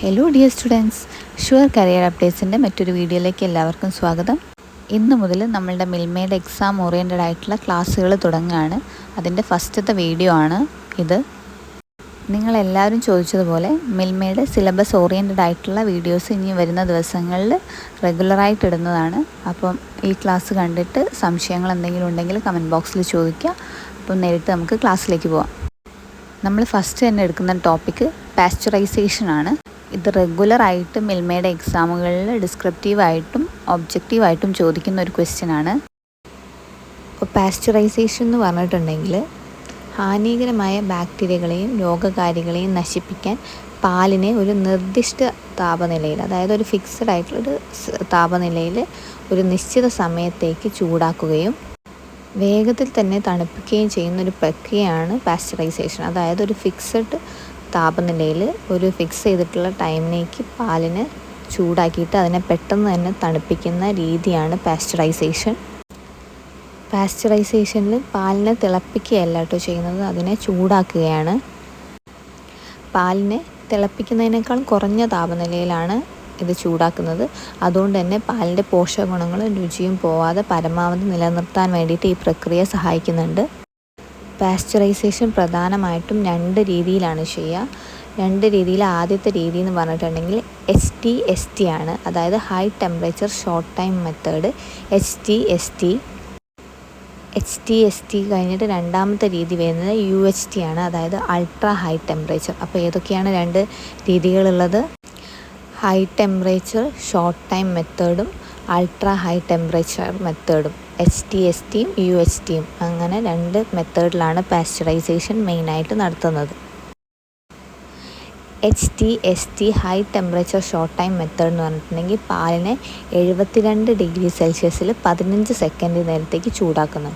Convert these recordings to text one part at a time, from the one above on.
Hello dear students sure career അപ്ഡേറ്റ്സിന്റെ മറ്റൊരു വീഡിയോയിലേക്ക് എല്ലാവർക്കും സ്വാഗതം. ഇന്ന് മുതൽ നമ്മളുടെ മിൽമയുടെ എക്സാം ഓറിയന്റഡ് ആയിട്ടുള്ള ക്ലാസ്സുകൾ തുടങ്ങുകയാണ് അതിന്റെ ഫസ്റ്റത്തെ വീഡിയോ ആണ് ഇത്. നിങ്ങളെല്ലാവരും ചോദിച്ചതുപോലെ മിൽമയുടെ സിലബസ് ഓറിയന്റഡ് ആയിട്ടുള്ള വീഡിയോസ് ഇനി വരുന്ന ദിവസങ്ങളിൽ റെഗുലറായിട്ട് ഇടുന്നതാണ്. അപ്പം ഈ ക്ലാസ് കണ്ടിട്ട് സംശയങ്ങൾ എന്തെങ്കിലും ഉണ്ടെങ്കിൽ കമന്റ് ബോക്സിൽ ചോദിക്കുക. അപ്പം നേരിട്ട് നമുക്ക് ക്ലാസ്സിലേക്ക് പോവാം. നമ്മൾ ഫസ്റ്റ് തന്നെ എടുക്കുന്ന ടോപ്പിക്ക് പാസ്ചറൈസേഷൻ ആണ്. ഇത് റെഗുലറായിട്ട് മിൽമയുടെ എക്സാമുകളിൽ ഡിസ്ക്രിപ്റ്റീവായിട്ടും ഒബ്ജക്റ്റീവായിട്ടും ചോദിക്കുന്ന ഒരു ക്വസ്റ്റ്യൻ ആണ്. ഇപ്പോൾ പാസ്ചറൈസേഷൻ എന്ന് പറഞ്ഞിട്ടുണ്ടെങ്കിൽ ഹാനികരമായ ബാക്ടീരിയകളെയും രോഗകാരികളെയും നശിപ്പിക്കാൻ പാലിനെ ഒരു നിർദ്ദിഷ്ട താപനിലയിൽ അതായത് ഒരു ഫിക്സഡ് ആയിട്ടുള്ളൊരു താപനിലയിൽ ഒരു നിശ്ചിത സമയത്തേക്ക് ചൂടാക്കുകയും വേഗത്തിൽ തന്നെ തണുപ്പിക്കുകയും ചെയ്യുന്ന ഒരു പ്രക്രിയയാണ് പാസ്ചറൈസേഷൻ അതായത് ഒരു ഫിക്സഡ് താപനിലയിൽ ഒരു ഫിക്സ് ചെയ്തിട്ടുള്ള ടൈമിലേക്ക് പാലിന് ചൂടാക്കിയിട്ട് അതിനെ പെട്ടെന്ന് തന്നെ തണുപ്പിക്കുന്ന രീതിയാണ് പാസ്ചറൈസേഷൻ പാസ്ചറൈസേഷനിൽ പാലിനെ തിളപ്പിക്കുകയല്ല കേട്ടോ ചെയ്യുന്നത് അതിനെ ചൂടാക്കുകയാണ്. പാലിനെ തിളപ്പിക്കുന്നതിനേക്കാൾ കുറഞ്ഞ താപനിലയിലാണ് ഇത് ചൂടാക്കുന്നത്. അതുകൊണ്ട് തന്നെ പാലിന്റെ പോഷകഗുണങ്ങളും രുചിയും പോവാതെ പരമാവധി നിലനിർത്താൻ വേണ്ടിയിട്ട് ഈ പ്രക്രിയ സഹായിക്കുന്നുണ്ട്. പാസ്ചറൈസേഷൻ പ്രധാനമായിട്ടും രണ്ട് രീതിയിലാണ് ചെയ്യുക. രണ്ട് രീതിയിൽ ആദ്യത്തെ രീതി എന്ന് പറഞ്ഞിട്ടുണ്ടെങ്കിൽ എച്ച് ടി എസ് ടി ആണ്. അതായത് high temperature short time method H T S T H T S T കഴിഞ്ഞിട്ട് രണ്ടാമത്തെ രീതി വരുന്നത് യു എച്ച് ടി ആണ്. അതായത് അൾട്രാ ഹൈ ടെമ്പറേച്ചർ അപ്പോൾ ഏതൊക്കെയാണ് രണ്ട് രീതികളുള്ളത്? ഹൈ ടെമ്പറേച്ചർ ഷോർട്ട് ടൈം മെത്തേഡും അൾട്രാ ഹൈ ടെമ്പറേച്ചർ മെത്തേഡും എച്ച് ടി എസ് ടിയും യു എച്ച് ടിയും അങ്ങനെ രണ്ട് മെത്തേഡിലാണ് പാസ്ചറൈസേഷൻ മെയിനായിട്ട് നടത്തുന്നത്. H T S T high temperature short time method എന്ന് പറഞ്ഞിട്ടുണ്ടെങ്കിൽ പാലിനെ എഴുപത്തിരണ്ട് ഡിഗ്രി സെൽഷ്യസിൽ പതിനഞ്ച് സെക്കൻഡ് നേരത്തേക്ക് ചൂടാക്കുന്നു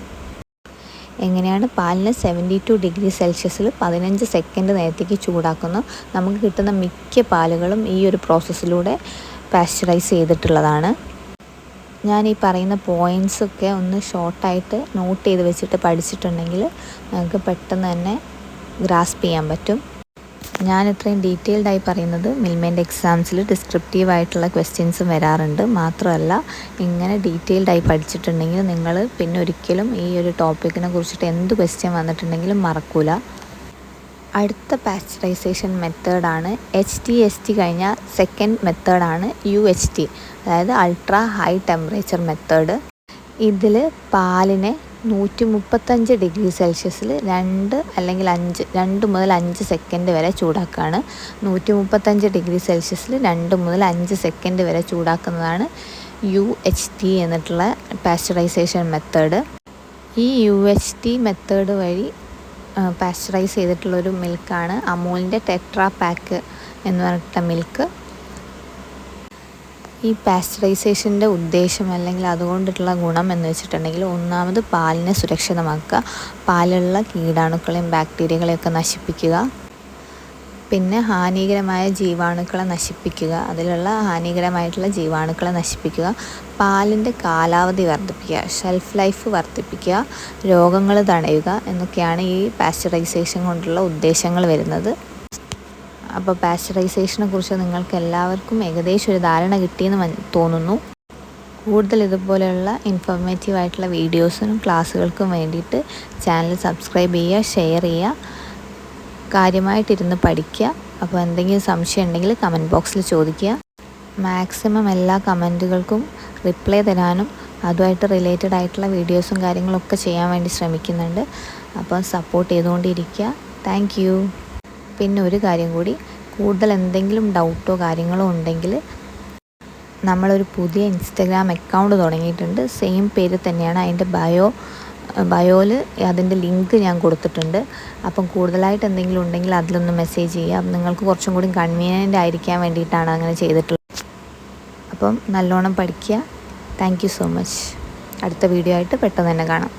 എങ്ങനെയാണ് പാലിനെ സെവന്റി ടു ഡിഗ്രി സെൽഷ്യസിൽ പതിനഞ്ച് സെക്കൻഡ് നേരത്തേക്ക് ചൂടാക്കുന്നു? നമുക്ക് കിട്ടുന്ന മിക്ക പാലുകളും ഈ ഒരു പ്രോസസ്സിലൂടെ പാസ്ചറൈസ് ചെയ്തിട്ടുള്ളതാണ്. ഞാൻ ഈ പറയുന്ന പോയിൻസൊക്കെ ഒന്ന് ഷോർട്ടായിട്ട് നോട്ട് ചെയ്ത് വെച്ചിട്ട് പഠിച്ചിട്ടുണ്ടെങ്കിൽ നമുക്ക് പെട്ടെന്ന് തന്നെ ഗ്രാസ്പ് ചെയ്യാൻ പറ്റും. ഞാൻ ഇത്രയും ഡീറ്റെയിൽഡായി പറയുന്നത് മിൽമേന്റെ എക്സാംസിൽ ഡിസ്ക്രിപ്റ്റീവ് ആയിട്ടുള്ള ക്വസ്റ്റ്യൻസും വരാറുണ്ട്. മാത്രമല്ല ഇങ്ങനെ ഡീറ്റെയിൽഡായി പഠിച്ചിട്ടുണ്ടെങ്കിൽ നിങ്ങൾ പിന്നെ ഒരിക്കലും ഈ ഒരു ടോപ്പിക്കിനെ കുറിച്ചിട്ട് എന്ത് ക്വസ്റ്റ്യൻ വന്നിട്ടുണ്ടെങ്കിലും മറക്കൂല. അടുത്ത പാസ്ചറൈസേഷൻ മെത്തേഡാണ് എച്ച് ടി എസ് ടി കഴിഞ്ഞ സെക്കൻഡ് മെത്തേഡാണ് യു എച്ച് ടി അതായത് അൾട്രാ ഹൈ ടെമ്പറേച്ചർ മെത്തേഡ് ഇതിൽ പാലിനെ നൂറ്റി മുപ്പത്തഞ്ച് ഡിഗ്രി സെൽഷ്യസിൽ രണ്ട് അല്ലെങ്കിൽ അഞ്ച് രണ്ട് മുതൽ അഞ്ച് സെക്കൻഡ് വരെ ചൂടാക്കുകയാണ് നൂറ്റി മുപ്പത്തഞ്ച് ഡിഗ്രി സെൽഷ്യസിൽ രണ്ട് മുതൽ അഞ്ച് സെക്കൻഡ് വരെ ചൂടാക്കുന്നതാണ് യു എച്ച് ടി എന്നിട്ടുള്ള പാസ്ചറൈസേഷൻ മെത്തേഡ് ഈ യു എച്ച് ടി മെത്തേഡ് വഴി പാസ്ചറൈസ് ചെയ്തിട്ടുള്ളൊരു മിൽക്കാണ് അമൂലിന്റെ ടെട്രാ പാക്ക് എന്ന് പറഞ്ഞിട്ടുള്ള മിൽക്ക് ഈ പാസ്ചറൈസേഷന്റെ ഉദ്ദേശം അല്ലെങ്കിൽ അതുകൊണ്ടിട്ടുള്ള ഗുണം എന്ന് വെച്ചിട്ടുണ്ടെങ്കിൽ ഒന്നാമത് പാലിനെ സുരക്ഷിതമാക്കുക. പാലുള്ള കീടാണുക്കളെയും ബാക്ടീരിയകളെയൊക്കെ നശിപ്പിക്കുക. പിന്നെ ഹാനികരമായ ജീവാണുക്കളെ നശിപ്പിക്കുക. അതിലുള്ള ഹാനികരമായിട്ടുള്ള ജീവാണുക്കളെ നശിപ്പിക്കുക. പാലിന്റെ കാലാവധി വർദ്ധിപ്പിക്കുക. ഷെൽഫ് ലൈഫ് വർദ്ധിപ്പിക്കുക. രോഗങ്ങൾ തടയുക എന്നൊക്കെയാണ് ഈ പാസ്ചറൈസേഷൻ കൊണ്ടുള്ള ഉദ്ദേശങ്ങൾ വരുന്നത്. അപ്പോൾ പാസ്ചറൈസേഷനെ കുറിച്ച് നിങ്ങൾക്ക് എല്ലാവർക്കും ഏകദേശം ഒരു ധാരണ കിട്ടിയെന്ന് തോന്നുന്നു. കൂടുതൽ ഇതുപോലെയുള്ള ഇൻഫോർമേറ്റീവ് ആയിട്ടുള്ള വീഡിയോസിനും ക്ലാസ്സുകൾക്കും വേണ്ടിയിട്ട് ചാനൽ സബ്സ്ക്രൈബ് ചെയ്യുക ഷെയർ ചെയ്യുക. കാര്യമായിട്ടിരുന്ന് പഠിക്കുക. അപ്പോൾ എന്തെങ്കിലും സംശയം ഉണ്ടെങ്കിൽ കമന്റ് ബോക്സിൽ ചോദിക്കുക. മാക്സിമം എല്ലാ കമന്റുകൾക്കും റിപ്ലൈ തരാനും അതുമായിട്ട് റിലേറ്റഡ് ആയിട്ടുള്ള വീഡിയോസും കാര്യങ്ങളൊക്കെ ചെയ്യാൻ വേണ്ടി ശ്രമിക്കുന്നുണ്ട്. അപ്പോൾ സപ്പോർട്ട് ചെയ്തുകൊണ്ടിരിക്കുക. താങ്ക് യു പിന്നെ ഒരു കാര്യം കൂടി. കൂടുതൽ എന്തെങ്കിലും ഡൗട്ടോ കാര്യങ്ങളോ ഉണ്ടെങ്കിൽ നമ്മളൊരു പുതിയ ഇൻസ്റ്റഗ്രാം അക്കൗണ്ട് തുടങ്ങിയിട്ടുണ്ട്. സെയിം പേര് തന്നെയാണ്. അതിന്റെ ബയോ ബയോയിൽ അതിന്റെ ലിങ്ക് ഞാൻ കൊടുത്തിട്ടുണ്ട്. അപ്പം കൂടുതലായിട്ട് എന്തെങ്കിലും ഉണ്ടെങ്കിൽ അതിലൊന്ന് മെസ്സേജ് ചെയ്യുക. നിങ്ങൾക്ക് കുറച്ചും കൂടി കൺവീനിയന്റ് ആയിരിക്കാൻ വേണ്ടിയിട്ടാണ് അങ്ങനെ ചെയ്തിട്ടുള്ളത്. അപ്പം നല്ലോണം പഠിക്കുക. Thank so much. അടുത്ത വീഡിയോ ആയിട്ട് പെട്ടെന്ന് തന്നെ കാണാം.